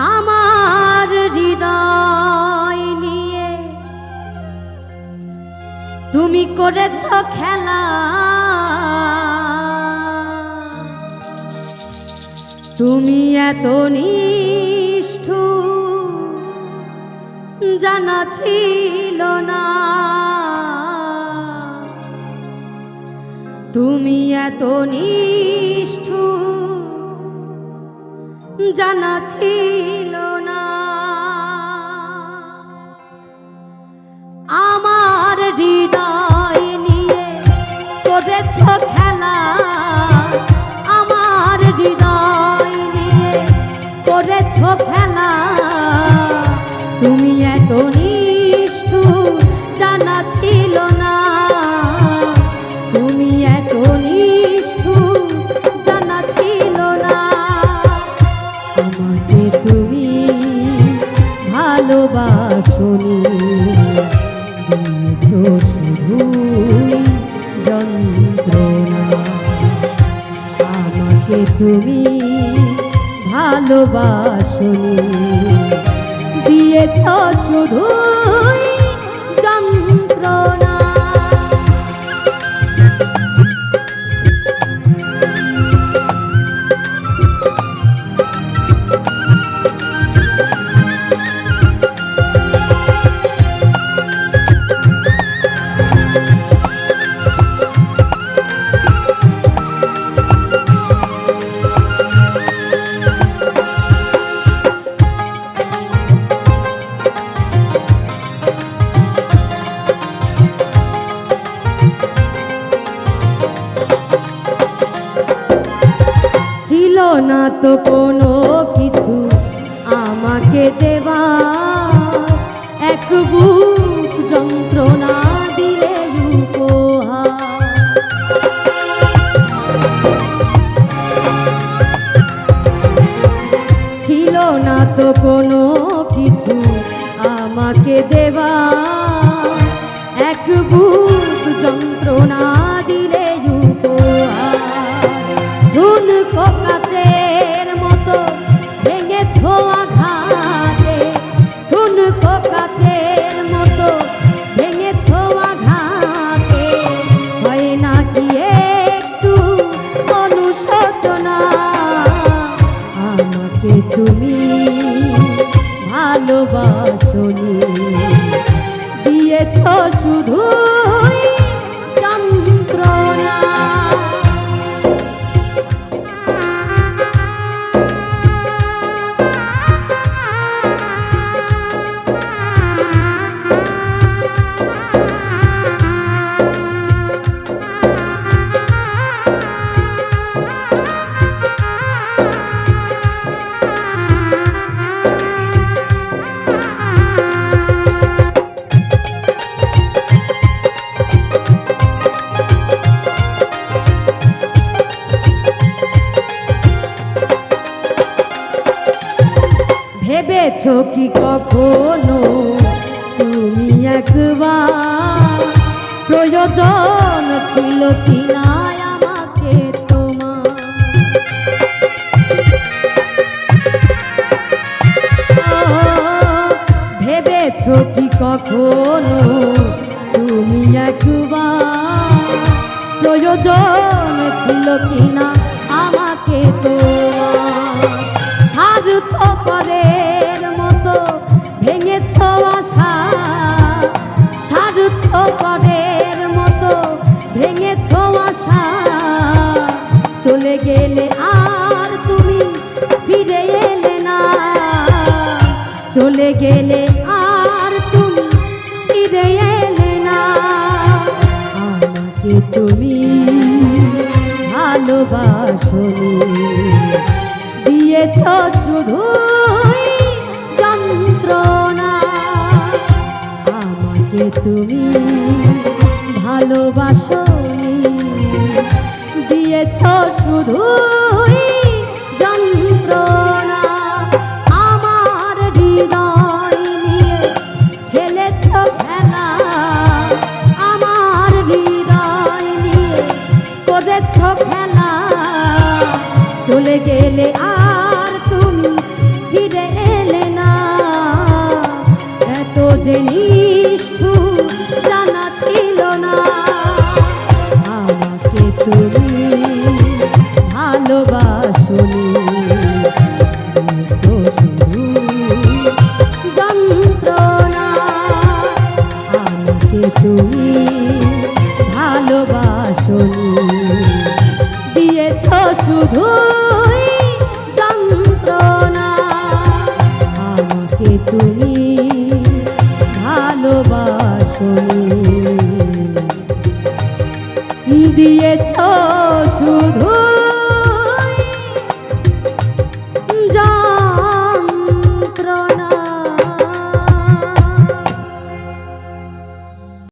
আমার হৃদয় নিয়ে। তুমি করেছ খেলা। তুমি এত নিষ্ঠু জানা ছিল না। তুমি এত নিষ্ঠু জানা ছিল না। আমার হৃদয় নিয়ে করেছ খেলা। আমার হৃদয় নিয়ে করেছ খেলা। ভালোবাসনি। শুধুই যন্ত্রণা। আমাকে তুমি ভালোবাসনি। দিয়েছ শুধুই তো কোনো কিছু আমাকে দেওয়া এক বুক যন্ত্রণা ছিল না তো কোনো কিছু আমাকে দেওয়া মতো ভেঙেছ আঘাতে হয় না একটু অনুশোচনা আমাকে তুমি ভালোবাসনি দিয়েছ শুধুই ভেবেছ কি কখনো? তুমি একবার প্রয়োজন ছিল কি কখনো? তুমি একবার প্রয়োজন ছিল কি না আমাকে তোমার? স্বার্থপরের গেলে আর তুমি ফিরে এলে না। আমাকে তুমি ভালোবাসনি দিয়েছ শুধুই যন্ত্রণা। আমাকে তুমি ভালোবাসনি দিয়েছ শুধুই চলে গেলে আর তুমি ফিরে এলে না। এত যে নিষ্ঠুর জানা ছিল না। আমাকে তুমি ভালোবাসনি যন্ত্রণা। আমাকে তুমি তুমি